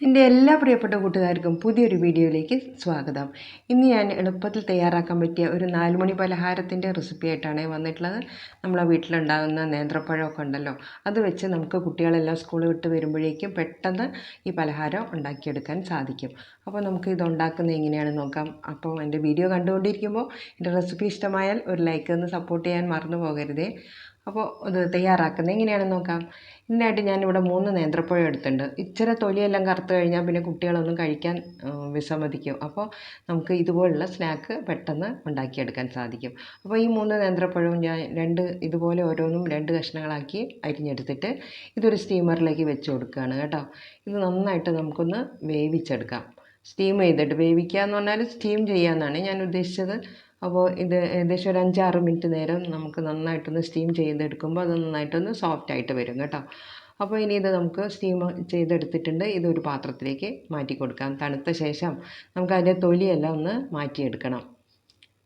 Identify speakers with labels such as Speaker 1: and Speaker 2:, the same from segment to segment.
Speaker 1: എന്റെ എല്ലാ പ്രിയപ്പെട്ട കൂട്ടുകാർക്കും പുതിയൊരു വീഡിയോയിലേക്ക് സ്വാഗതം. ഇന്ന് ഞാൻ എളുപ്പത്തിൽ തയ്യാറാക്കാൻ പറ്റിയ ഒരു നാലുമണി പലഹാരത്തിന്റെ റെസിപ്പി ആയിട്ടാണ് വന്നിട്ടുള്ളത്. നമ്മളെ വീട്ടിലുണ്ടാകുന്ന നേന്ത്രപ്പഴമൊക്കെ ഉണ്ടല്ലോ അത് വെച്ച് നമുക്ക് കുട്ടികളെല്ലാം സ്കൂൾ വിട്ട് വരുമ്പോഴേക്കും പെട്ടെന്ന് ഈ പലഹാരം ഉണ്ടാക്കിയെടുക്കാൻ സാധിക്കും. അപ്പോൾ നമുക്ക് ഇത് ഉണ്ടാക്കുന്നത് എങ്ങനെയാണെന്ന് നോക്കാം. അപ്പോൾ എന്റെ വീഡിയോ കണ്ടുകൊണ്ടിരിക്കുമ്പോൾ എന്റെ റെസിപ്പി ഇഷ്ടമായാൽ ഒരു ലൈക്ക് ഒന്ന് സപ്പോർട്ട് ചെയ്യാൻ മറന്നു പോകരുതേ. അപ്പോൾ ഇത് തയ്യാറാക്കുന്നത് എങ്ങനെയാണെന്ന് നോക്കാം. ഇതിനായിട്ട് ഞാനിവിടെ മൂന്ന് നേന്ത്രപ്പഴം എടുത്തിട്ടുണ്ട്. ഇച്ചിരി തൊലിയെല്ലാം കറുത്ത് കഴിഞ്ഞാൽ പിന്നെ കുട്ടികളൊന്നും കഴിക്കാൻ വിസമ്മതിക്കും. അപ്പോൾ നമുക്ക് ഇതുപോലുള്ള സ്നാക്ക് പെട്ടെന്ന് ഉണ്ടാക്കിയെടുക്കാൻ സാധിക്കും. അപ്പോൾ ഈ മൂന്ന് നേന്ത്രപ്പഴവും ഞാൻ രണ്ട് ഇതുപോലെ ഓരോന്നും രണ്ട് കഷ്ണങ്ങളാക്കി അരിഞ്ഞെടുത്തിട്ട് ഇതൊരു സ്റ്റീമറിലേക്ക് വെച്ച് കൊടുക്കുകയാണ് കേട്ടോ. ഇത് നന്നായിട്ട് നമുക്കൊന്ന് വേവിച്ചെടുക്കാം. സ്റ്റീം ചെയ്തിട്ട് വേവിക്കുക എന്ന് പറഞ്ഞാൽ സ്റ്റീം ചെയ്യാമെന്നാണ് ഞാൻ ഉദ്ദേശിച്ചത്. അപ്പോൾ ഇത് ഏകദേശം ഒരു അഞ്ചാറ് മിനിറ്റ് നേരം നമുക്ക് നന്നായിട്ടൊന്ന് സ്റ്റീം ചെയ്തെടുക്കുമ്പോൾ അത് നന്നായിട്ടൊന്ന് സോഫ്റ്റ് ആയിട്ട് വരും കേട്ടോ. അപ്പോൾ ഇനി ഇത് നമുക്ക് സ്റ്റീം ചെയ്തെടുത്തിട്ടുണ്ട്. ഇതൊരു പാത്രത്തിലേക്ക് മാറ്റി കൊടുക്കാം. തണുത്ത ശേഷം നമുക്ക് അതിന്റെ തൊലിയെല്ലാം ഒന്ന് മാറ്റിയെടുക്കണം.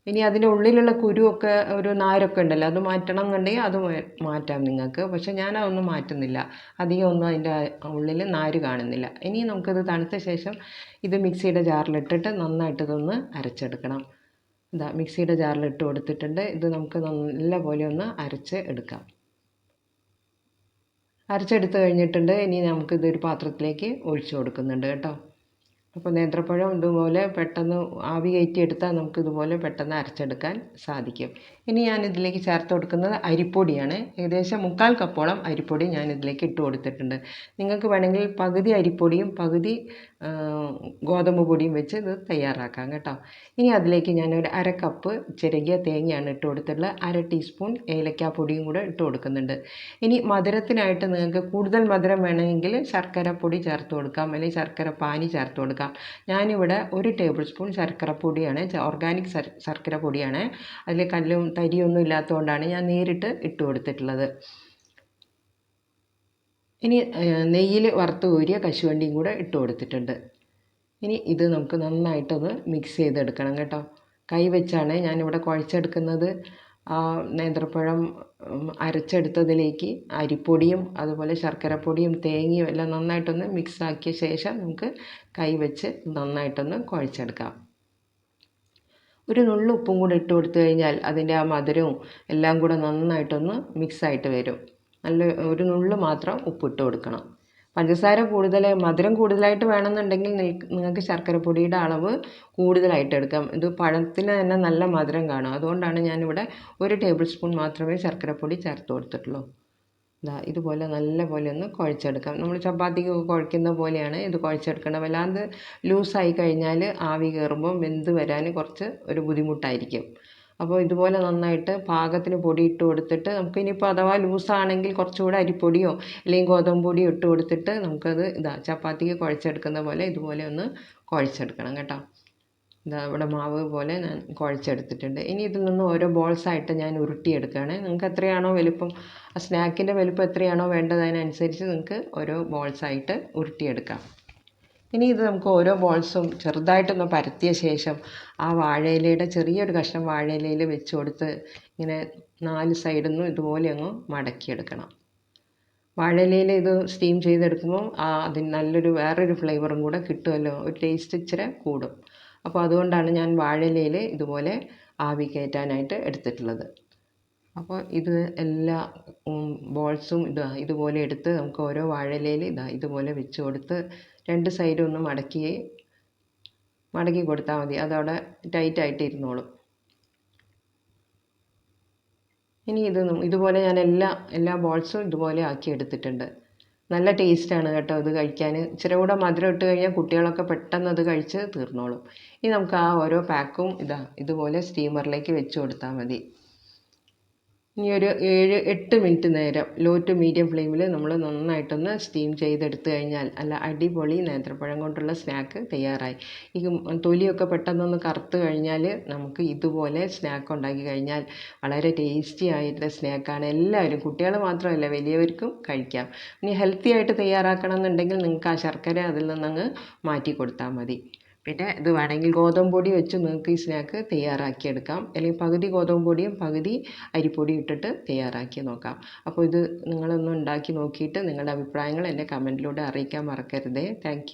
Speaker 1: ഇനി അതിന്റെ ഉള്ളിലുള്ള കുരുവൊക്കെ ഒരു നാരൊക്കെ ഉണ്ടല്ലോ അത് മാറ്റണം എന്നുണ്ടെങ്കിൽ അത് മാറ്റാം നിങ്ങൾക്ക്. പക്ഷേ ഞാൻ അതൊന്നും മാറ്റുന്നില്ല. അധികം ഒന്നും അതിന്റെ ഉള്ളിൽ നാര് കാണുന്നില്ല. ഇനി നമുക്കത് തണുത്ത ശേഷം ഇത് മിക്സിയുടെ ജാറിലിട്ടിട്ട് നന്നായിട്ട് ഇതൊന്ന് അരച്ചെടുക്കണം. ഇതാ മിക്സിയുടെ ജാറിൽ ഇട്ട് കൊടുത്തിട്ടുണ്ട്. ഇത് നമുക്ക് നല്ല പോലെ ഒന്ന് അരച്ച് എടുക്കാം. അരച്ചെടുത്ത് കഴിഞ്ഞിട്ടുണ്ട്. ഇനി നമുക്ക് നമുക്കിതൊരു പാത്രത്തിലേക്ക് ഒഴിച്ചു കൊടുക്കുന്നുണ്ട് കേട്ടോ. അപ്പോൾ നേന്ത്രപ്പഴം ഇതുപോലെ പെട്ടെന്ന് ആവി കയറ്റിയെടുത്താൽ നമുക്ക് ഇതുപോലെ പെട്ടെന്ന് അരച്ചെടുക്കാൻ സാധിക്കും. ഇനി ഞാൻ ഇതിലേക്ക് ചേർത്ത് കൊടുക്കുന്നത് അരിപ്പൊടിയാണ്. ഏകദേശം മുക്കാൽ കപ്പോളം അരിപ്പൊടി ഞാൻ ഇതിലേക്ക് ഇട്ട് കൊടുത്തിട്ടുണ്ട്. നിങ്ങൾക്ക് വേണമെങ്കിൽ പകുതി അരിപ്പൊടിയും പകുതി ഗോതമ്പ് പൊടിയും വെച്ച് ഇത് തയ്യാറാക്കാം കേട്ടോ. ഇനി അതിലേക്ക് ഞാൻ ഒരു അര കപ്പ് ചിരകിയ തേങ്ങയാണ് ഇട്ട് കൊടുത്തിട്ടുള്ളത്. അര ടീസ്പൂൺ ഏലക്കാപ്പൊടിയും കൂടെ ഇട്ട് കൊടുക്കുന്നുണ്ട്. ഇനി മധുരത്തിനായിട്ട് നിങ്ങൾക്ക് കൂടുതൽ മധുരം വേണമെങ്കിൽ ശർക്കര പൊടി ചേർത്ത് കൊടുക്കാം അല്ലെങ്കിൽ ശർക്കര പാനി ചേർത്ത് കൊടുക്കാം. ഞാനിവിടെ ഒരു ടേബിൾ സ്പൂൺ ശർക്കര പൊടിയാണ് ഓർഗാനിക് ശർക്കര പൊടിയാണ്. അതിൽ കല്ലും തരിയൊന്നും ഇല്ലാത്തതുകൊണ്ടാണ് ഞാൻ നേരിട്ട് ഇട്ട് കൊടുത്തിട്ടുള്ളത്. ഇനി നെയ്യിൽ വറുത്ത് കോരിയ കശുവണ്ടിയും കൂടെ ഇട്ട് കൊടുത്തിട്ടുണ്ട്. ഇനി ഇത് നമുക്ക് നന്നായിട്ടൊന്ന് മിക്സ് ചെയ്തെടുക്കണം കേട്ടോ. കൈ വെച്ചാണ് ഞാനിവിടെ കുഴച്ചെടുക്കുന്നത്. നേന്ത്രപ്പഴം അരച്ചെടുത്തതിലേക്ക് അരിപ്പൊടിയും അതുപോലെ ശർക്കരപ്പൊടിയും തേങ്ങയും എല്ലാം നന്നായിട്ടൊന്ന് മിക്സാക്കിയ ശേഷം നമുക്ക് കൈ വെച്ച് നന്നായിട്ടൊന്ന് കുഴച്ചെടുക്കാം. ഒരു നുള്ളു ഉപ്പും കൂടെ ഇട്ട് കൊടുത്തു കഴിഞ്ഞാൽ അതിന്റെ ആ മധുരവും എല്ലാം കൂടെ നന്നായിട്ടൊന്ന് മിക്സായിട്ട് വരും. നല്ല ഒരു നുള്ളു മാത്രം ഉപ്പിട്ട് കൊടുക്കണം. പഞ്ചസാര കൂടുതൽ മധുരം കൂടുതലായിട്ട് വേണമെന്നുണ്ടെങ്കിൽ നിങ്ങൾക്ക് ശർക്കരപ്പൊടിയുടെ അളവ് കൂടുതലായിട്ട് എടുക്കാം. ഇത് പഴത്തിന് തന്നെ നല്ല മധുരം കാണും. അതുകൊണ്ടാണ് ഞാനിവിടെ ഒരു ടേബിൾ സ്പൂൺ മാത്രമേ ശർക്കരപ്പൊടി ചേർത്ത് കൊടുത്തിട്ടുള്ളൂ. ഇതാ ഇതുപോലെ നല്ല പോലെ ഒന്ന് കുഴച്ചെടുക്കാം. നമ്മൾ ചപ്പാത്തിക്ക് കുഴക്കുന്ന പോലെയാണ് ഇത് കുഴച്ചെടുക്കണം വല്ലാതെ ലൂസായി കഴിഞ്ഞാൽ ആവി കയറുമ്പോൾ വെന്ത് വരാൻ കുറച്ച് ഒരു ബുദ്ധിമുട്ടായിരിക്കും. അപ്പോൾ ഇതുപോലെ നന്നായിട്ട് പാകത്തിന് പൊടി ഇട്ട് കൊടുത്തിട്ട് നമുക്ക് ഇനിയിപ്പോൾ അഥവാ ലൂസാണെങ്കിൽ കുറച്ചുകൂടെ അരിപ്പൊടിയോ അല്ലെങ്കിൽ ഗോതമ്പ് പൊടിയോ ഇട്ട് കൊടുത്തിട്ട് നമുക്കത് ഇതാ ചപ്പാത്തിക്ക് കുഴച്ചെടുക്കുന്ന പോലെ ഇതുപോലെ ഒന്ന് കുഴച്ചെടുക്കണം കേട്ടോ. ഇതാ ഇവിടെ മാവ് പോലെ ഞാൻ കുഴച്ചെടുത്തിട്ടുണ്ട്. ഇനി ഇതിൽ നിന്ന് ഓരോ ബോൾസായിട്ട് ഞാൻ ഉരുട്ടിയെടുക്കുകയാണ്. നിങ്ങൾക്ക് എത്രയാണോ വലുപ്പം ആ സ്നാക്കിന്റെ വലുപ്പം എത്രയാണോ വേണ്ടത് അതിനനുസരിച്ച് നിങ്ങൾക്ക് ഓരോ ബോൾസായിട്ട് ഉരുട്ടിയെടുക്കാം. ഇനി ഇത് നമുക്ക് ഓരോ ബോൾസും ചെറുതായിട്ടൊന്ന് പരത്തിയ ശേഷം ആ വാഴയിലയുടെ ചെറിയൊരു കഷ്ണം വാഴയിലയിൽ വെച്ച് കൊടുത്ത് ഇങ്ങനെ നാല് സൈഡിൽ നിന്നും ഇതുപോലെ അങ്ങ് മടക്കിയെടുക്കണം. വാഴയിലയിൽ ഇത് സ്റ്റീം ചെയ്തെടുക്കുമ്പോൾ അതിന് നല്ലൊരു വേറൊരു ഫ്ലേവറും കൂടെ കിട്ടുമല്ലോ. ഒരു ടേസ്റ്റ് ഇച്ചിരി കൂടും. അപ്പോൾ അതുകൊണ്ടാണ് ഞാൻ വാഴയിലയിൽ ഇതുപോലെ ആവി കയറ്റാനായിട്ട് എടുത്തിട്ടുള്ളത്. അപ്പോൾ ഇത് എല്ലാ ബോൾസും ഇത് ഇതുപോലെ എടുത്ത് നമുക്ക് ഓരോ വാഴയിലയിൽ ഇതാ ഇതുപോലെ വെച്ച് കൊടുത്ത് രണ്ട് സൈഡും ഒന്ന് മടക്കി മടക്കി കൊടുത്താൽ മതി. അതവിടെ ടൈറ്റായിട്ട് ഇരുന്നോളും ഇനി ഇത് ഇതുപോലെ ഞാൻ എല്ലാ എല്ലാ ബോൾസും ഇതുപോലെ ആക്കി എടുത്തിട്ടുണ്ട്. നല്ല ടേസ്റ്റാണ് കേട്ടോ ഇത് കഴിക്കാൻ. ഇച്ചിരി കൂടെ മധുരം ഇട്ട് കഴിഞ്ഞാൽ കുട്ടികളൊക്കെ പെട്ടെന്ന് അത് കഴിച്ച് തീർന്നോളും. ഇനി നമുക്ക് ആ ഓരോ പാക്കും ഇതാ ഇതുപോലെ സ്റ്റീമറിലേക്ക് വെച്ച് കൊടുത്താൽ മതി. ഇനി ഒരു ഏഴ് എട്ട് മിനിറ്റ് നേരം ലോ ടു മീഡിയം ഫ്ലെയിമിൽ നമ്മൾ നന്നായിട്ടൊന്ന് സ്റ്റീം ചെയ്തെടുത്തു കഴിഞ്ഞാൽ അല്ല അടിപൊളി നേന്ത്രപ്പഴം കൊണ്ടുള്ള സ്നാക്ക് തയ്യാറായി. ഈ തൊലിയൊക്കെ പെട്ടെന്നൊന്ന് കറുത്ത് കഴിഞ്ഞാൽ നമുക്ക് ഇതുപോലെ സ്നാക്ക് ഉണ്ടാക്കി കഴിഞ്ഞാൽ വളരെ ടേസ്റ്റി ആയിട്ടുള്ള സ്നാക്കാണ് എല്ലാവരും കുട്ടികൾ മാത്രമല്ല വലിയവർക്കും കഴിക്കാം. ഇനി ഹെൽത്തി ആയിട്ട് തയ്യാറാക്കണം എന്നുണ്ടെങ്കിൽ നിങ്ങൾക്ക് ആ ശർക്കര അതിൽ നിന്നങ്ങ് മാറ്റി കൊടുത്താൽ മതി. പിന്നെ ഇത് വേണമെങ്കിൽ ഗോതമ്പ് പൊടി വെച്ച് നിങ്ങൾക്ക് ഈ സ്നാക്ക് തയ്യാറാക്കിയെടുക്കാം അല്ലെങ്കിൽ പകുതി ഗോതമ്പ് പൊടിയും പകുതി അരിപ്പൊടിയും ഇട്ടിട്ട് തയ്യാറാക്കി നോക്കാം. അപ്പോൾ ഇത് നിങ്ങളൊന്ന് ഉണ്ടാക്കി നോക്കിയിട്ട് നിങ്ങളുടെ അഭിപ്രായങ്ങൾ എന്നെ കമന്റിലൂടെ അറിയിക്കാൻ മറക്കരുതേ. താങ്ക്